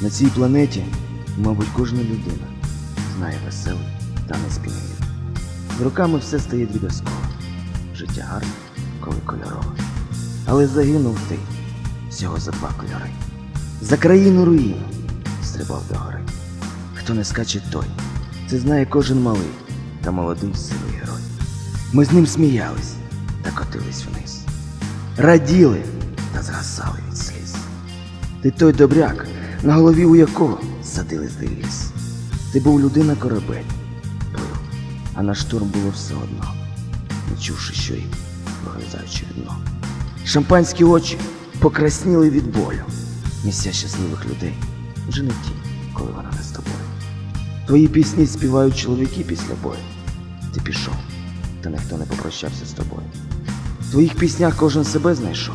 На цій планеті, мабуть, кожна людина знає веселий та неспільний. З роками все стає дріб'язково. Життя гарне, коли кольорове. Але загинув ти всього за два кольори. За країну руїну стрибав до гори. Хто не скаче той, це знає кожен малий та молодий сивий герой. Ми з ним сміялись та котились вниз. Раділи та згасали від сліз. Ти той добряк, на голові у якого садили ліс. Ти був людина корабель, плив, а на штурм було все одно, не чувши, що й прогризаючи дно. Шампанські очі покрасніли від болю. Місця щасливих людей вже не ті, коли вона не з тобою. Твої пісні співають чоловіки після бою. Ти пішов, та ніхто не попрощався з тобою. В твоїх піснях кожен себе знайшов.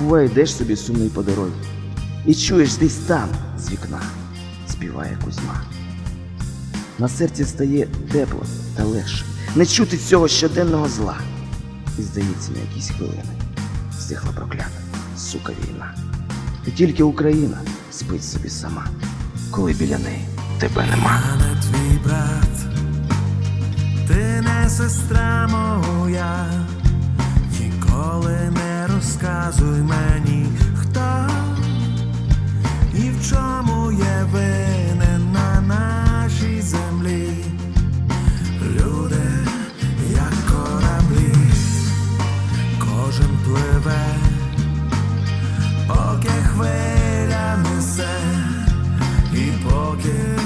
Буває, йдеш собі сумний по дорозі. І чуєш десь там, з вікна, співає Кузьма. На серці стає тепло та легше. Не чути цього щоденного зла. І здається, на якісь хвилини стихла проклята, сука війна. І тільки Україна спить собі сама, коли біля неї тебе нема. Не твій брат, ти не сестра моя, ніколи не розказуй мені, пливе, поки хвиля несе. І поки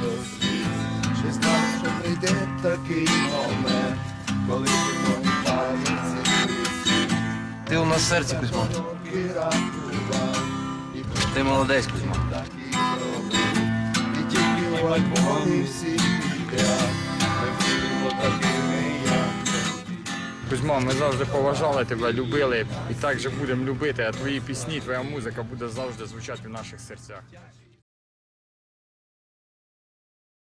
Чи знав, що прийде такий момент, коли ти пам'яті Ти у нас серці, і Ти молодець, Кузьма. і тільки в альбомі всі підряд, ми будемо такими, як тоді. Кузьма, ми завжди поважали тебе, любили і так же будемо любити, а твої пісні, твоя музика буде завжди звучати в наших серцях.